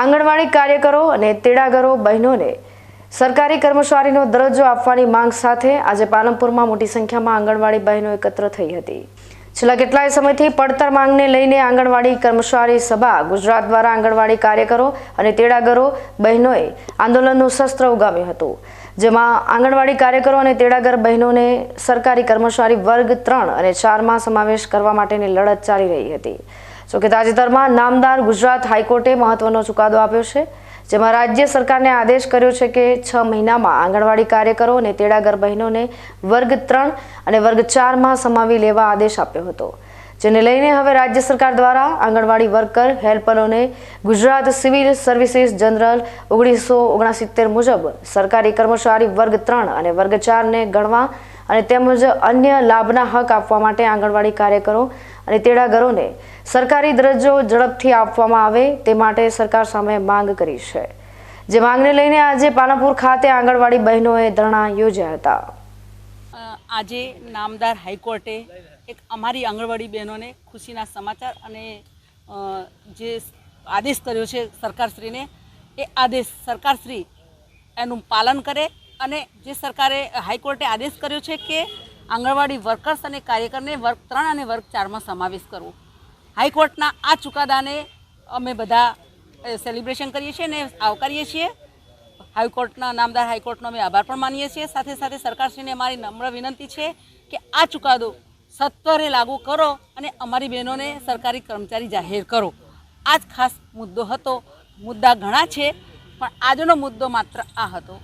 આંગણવાડી કાર્યકરો અને તેડાગરો બહેનોને સરકારી કર્મચારીનો દરજ્જો આપવાની માંગ સાથે આજે પાલનપુરમાં મોટી સંખ્યામાં આંગણવાડી બહેનો એકત્ર થઈ હતી. છેલ્લા કેટલાય સમયથી પડતર માંગને લઈને આંગણવાડી કર્મચારી સભા ગુજરાત દ્વારા આંગણવાડી કાર્યકરો અને તેડાગરો બહેનોએ આંદોલનનું શસ્ત્ર ઉગામ્યું હતું, જેમાં આંગણવાડી કાર્યકરો અને તેડાગર બહેનોને સરકારી કર્મચારી વર્ગ ત્રણ અને ચારમાં સમાવેશ કરવા માટેની લડત ચાલી રહી હતી. જોકે તાજેતરમાં નામદાર ગુજરાત હાઈકોર્ટે મહત્વનો ચુકાદો આપ્યો છે, જેમાં રાજ્ય સરકારને આદેશ કર્યો છે કે છ મહિનામાં આંગણવાડી કાર્યકરો અને તેડાગર બહેનોને વર્ગ ત્રણ અને વર્ગ ચારમાં સમાવી લેવા આદેશ આપ્યો હતો. જેને લઈને હવે રાજ્ય સરકાર દ્વારા આંગણવાડી વર્કર, હેલ્પરોને ગુજરાત સિવિલ સર્વિસીસ જનરલ ઓગણીસો ઓગણસિત્તેર મુજબ સરકારી કર્મચારી વર્ગ ત્રણ અને વર્ગ ચારને ગણવા અને તેમજ અન્ય લાભના હક આપવા માટે આંગણવાડી કાર્યકરો અને તેડાગરોને સરકારી દરજ્જો ઝડપથી આપવામાં આવે તે માટે સરકાર સામે માંગ કરી છે. જે માંગને લઈને આજે પાલનપુર ખાતે આંગણવાડી બહેનોએ ધરણા યોજ્યા હતા. આજે નામદાર હાઈકોર્ટે એક અમારી આંગણવાડી બહેનોને ખુશીના સમાચાર અને જે આદેશ કર્યો છે સરકારશ્રીને, એ આદેશ સરકારશ્રી એનું પાલન કરે અને જે સરકારે હાઈકોર્ટે આદેશ કર્યો છે કે આંગણવાડી વર્કર્સ અને કાર્યકરને વર્ગ ત્રણ અને વર્ગ ચારમાં સમાવેશ કરવો. હાઈકોર્ટના આ ચુકાદાને અમે બધા સેલિબ્રેશન કરીએ છીએ અને આવકારીએ છીએ. હાઈકોર્ટના, નામદાર હાઈકોર્ટનો અમે આભાર પણ માનીએ છીએ. સાથે સાથે સરકારશ્રીને અમારી નમ્ર વિનંતી છે કે આ ચુકાદો સત્વરે લાગુ કરો અને અમારી બહેનોને સરકારી કર્મચારી જાહેર કરો. આ જ ખાસ મુદ્દો હતો. મુદ્દા ઘણા છે, પણ આજનો મુદ્દો માત્ર આ હતો.